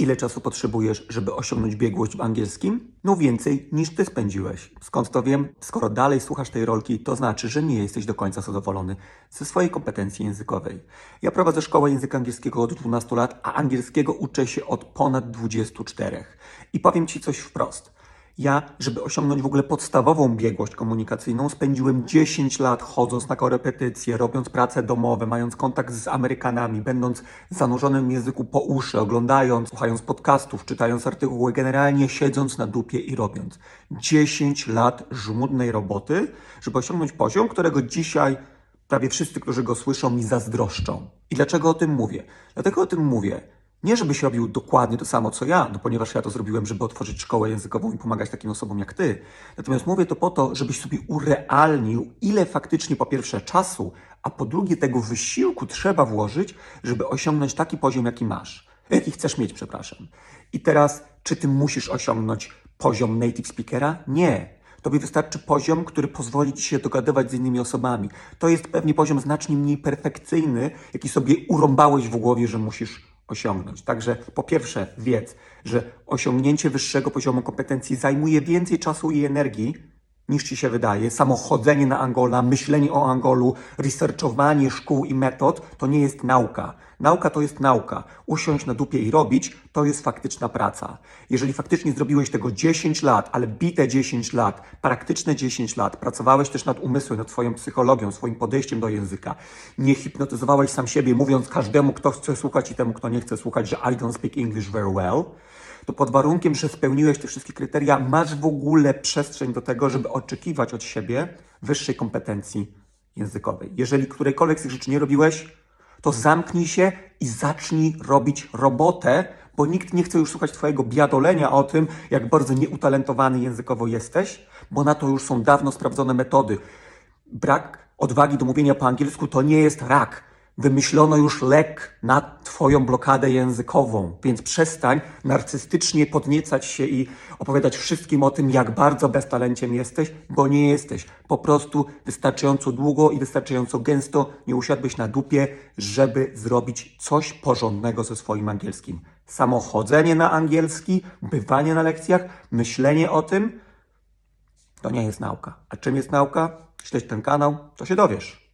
Ile czasu potrzebujesz, żeby osiągnąć biegłość w angielskim? No więcej niż ty spędziłeś. Skąd to wiem? Skoro dalej słuchasz tej rolki, to znaczy, że nie jesteś do końca zadowolony ze swojej kompetencji językowej. Ja prowadzę szkołę języka angielskiego od 12 lat, a angielskiego uczę się od ponad 24. I powiem ci coś wprost. Ja, żeby osiągnąć w ogóle podstawową biegłość komunikacyjną, spędziłem 10 lat chodząc na korepetycje, robiąc prace domowe, mając kontakt z Amerykanami, będąc zanurzonym w języku po uszy, oglądając, słuchając podcastów, czytając artykuły, generalnie siedząc na dupie i robiąc. 10 lat żmudnej roboty, żeby osiągnąć poziom, którego dzisiaj prawie wszyscy, którzy go słyszą, mi zazdroszczą. I dlaczego o tym mówię? Dlatego o tym mówię. Nie, żebyś robił dokładnie to samo, co ja, no ponieważ ja to zrobiłem, żeby otworzyć szkołę językową i pomagać takim osobom jak ty. Natomiast mówię to po to, żebyś sobie urealnił, ile faktycznie po pierwsze czasu, a po drugie tego wysiłku trzeba włożyć, żeby osiągnąć taki poziom, jaki masz. Jaki chcesz mieć, przepraszam. I teraz, czy ty musisz osiągnąć poziom native speakera? Nie. Tobie wystarczy poziom, który pozwoli ci się dogadywać z innymi osobami. To jest pewnie poziom znacznie mniej perfekcyjny, jaki sobie urąbałeś w głowie, że musisz osiągnąć. Także po pierwsze wiedz, że osiągnięcie wyższego poziomu kompetencji zajmuje więcej czasu i energii niż ci się wydaje. Samo chodzenie na Angola, myślenie o Angolu, researchowanie szkół i metod to nie jest nauka. Nauka to jest nauka. Usiąść na dupie i robić to jest faktyczna praca. Jeżeli faktycznie zrobiłeś tego 10 lat, ale bite 10 lat, praktyczne 10 lat, pracowałeś też nad umysłem, nad swoją psychologią, swoim podejściem do języka, nie hipnotyzowałeś sam siebie, mówiąc każdemu, kto chce słuchać i temu, kto nie chce słuchać, że I don't speak English very well, to pod warunkiem, że spełniłeś te wszystkie kryteria, masz w ogóle przestrzeń do tego, żeby oczekiwać od siebie wyższej kompetencji językowej. Jeżeli którejkolwiek z tych rzeczy nie robiłeś, to zamknij się i zacznij robić robotę, bo nikt nie chce już słuchać Twojego biadolenia o tym, jak bardzo nieutalentowany językowo jesteś, bo na to już są dawno sprawdzone metody. Brak odwagi do mówienia po angielsku to nie jest rak. Wymyślono już lek na Twoją blokadę językową, więc przestań narcystycznie podniecać się i opowiadać wszystkim o tym, jak bardzo beztalenciem jesteś, bo nie jesteś. Po prostu wystarczająco długo i wystarczająco gęsto nie usiadłeś na dupie, żeby zrobić coś porządnego ze swoim angielskim. Samo chodzenie na angielski, bywanie na lekcjach, myślenie o tym, to nie jest nauka. A czym jest nauka? Śledź ten kanał, to się dowiesz.